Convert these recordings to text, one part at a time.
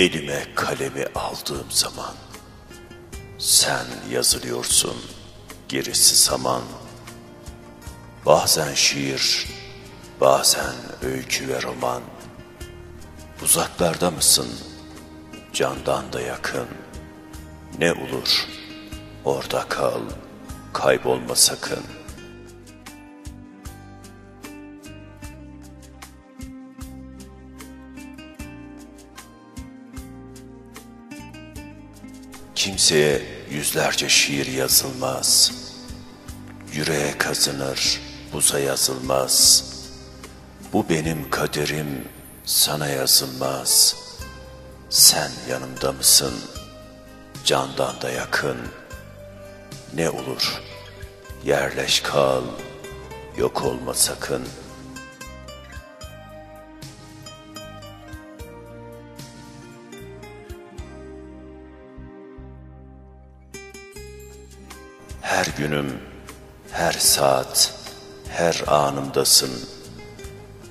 Elime kalemi aldığım zaman sen yazılıyorsun gerisi saman. Bazen şiir, bazen öykü ve roman. Uzaklarda mısın? Candan da yakın. Ne olur orada kal, kaybolma sakın. Kimseye yüzlerce şiir yazılmaz. Yüreğe kazınır, buza yazılmaz. Bu benim kaderim, sana yazılmaz. Sen yanımda mısın? Candan da yakın. Ne olur? Yerleş kal, yok olma sakın. Her günüm, her saat, her anımdasın.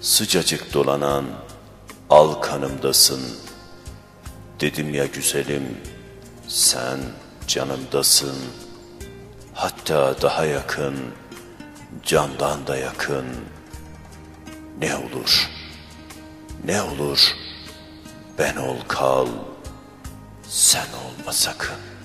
Sıcacık dolanan al kanımdasın. Dedim ya güzelim, sen canımdasın. Hatta daha yakın, candan da yakın. Ne olur, ne olur, ben ol kal, sen olma sakın.''